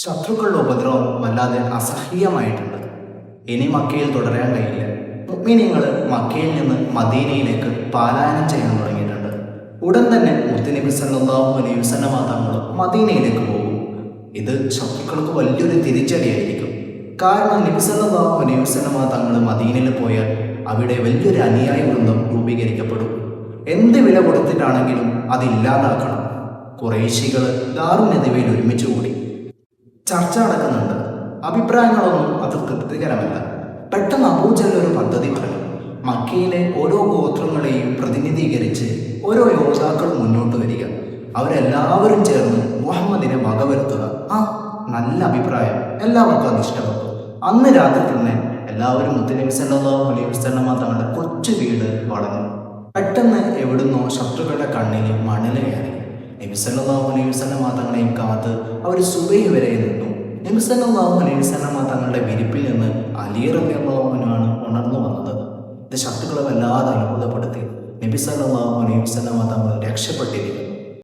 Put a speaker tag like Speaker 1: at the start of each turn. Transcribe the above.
Speaker 1: ശത്രുക്കളുടെ ഉപദ്രവം വല്ലാതെ അസഹ്യമായിട്ടുണ്ട് ഇനി മക്കയിൽ തുടരാൻ കഴിയില്ല. മുഗ്മിനിങ്ങൾ മക്കയിൽ നിന്ന് മദീനയിലേക്ക് പാലായനം ചെയ്യാൻ തുടങ്ങിയിട്ടുണ്ട്. ഉടൻ തന്നെ മുത്തുനബി വലിയ അലൈഹി തങ്ങൾ മദീനയിലേക്ക് പോകും. ഇത് ശത്രുക്കൾക്ക് വലിയൊരു തിരിച്ചടിയായിരിക്കും. കാരണം നബി വലിയ അലൈഹി വസല്ലമ തങ്ങൾ മദീനയിൽ പോയാൽ അവിടെ വലിയൊരു അനുയായ വൃന്ദം രൂപീകരിക്കപ്പെടും. എന്ത് വില കൊടുത്തിട്ടാണെങ്കിലും അതില്ലാതാക്കണം കുറേശികൾ ദാറുനെതിവയിൽ ഒരുമിച്ച് ചർച്ച നടക്കുന്നുണ്ട്. അഭിപ്രായങ്ങളൊന്നും അത് തൃപ്തികരമല്ല. പെട്ടെന്ന് അബൂജൽ ഒരു പദ്ധതി പറഞ്ഞു. മക്കയിലെ ഓരോ ഗോത്രങ്ങളെയും പ്രതിനിധീകരിച്ച് ഓരോ യോദ്ധാക്കൾ മുന്നോട്ട് വരിക. അവരെല്ലാവരും ചേർന്ന് മുഹമ്മദിനെ വകവരുത്തുക. ആ നല്ല അഭിപ്രായം. എല്ലാവർക്കും അത് ഇഷ്ടപ്പെട്ടു. അന്ന് രാത്രി തന്നെ എല്ലാവരും മുത്തനബി സല്ലല്ലാഹു അലൈഹി വസല്ലമ തങ്ങളുടെ കൊച്ചു വീട് വളഞ്ഞു. പെട്ടെന്ന് എവിടുന്നോ ശത്രുക്കളുടെ കണ്ണിൽ മണൽ നബി സല്ലല്ലാഹു അലൈഹി വസല്ലമ തങ്ങളെയും കാത്ത് അവർ സുബൈ വരെ നിന്നു. നബി സല്ലല്ലാഹു അലൈഹി വസല്ലമ തങ്ങളുടെ വിരിപ്പിൽ നിന്ന് അലി റളിയല്ലാഹുവിനാണ് ഉണർന്നു വന്നത്. ഇത് ശത്രുക്കളെ വല്ലാതെ അത്ഭുതപ്പെടുത്തി. നബി സല്ലല്ലാഹു അലൈഹി വസല്ലമ തങ്ങൾ രക്ഷപ്പെട്ടിരിക്കുന്നു.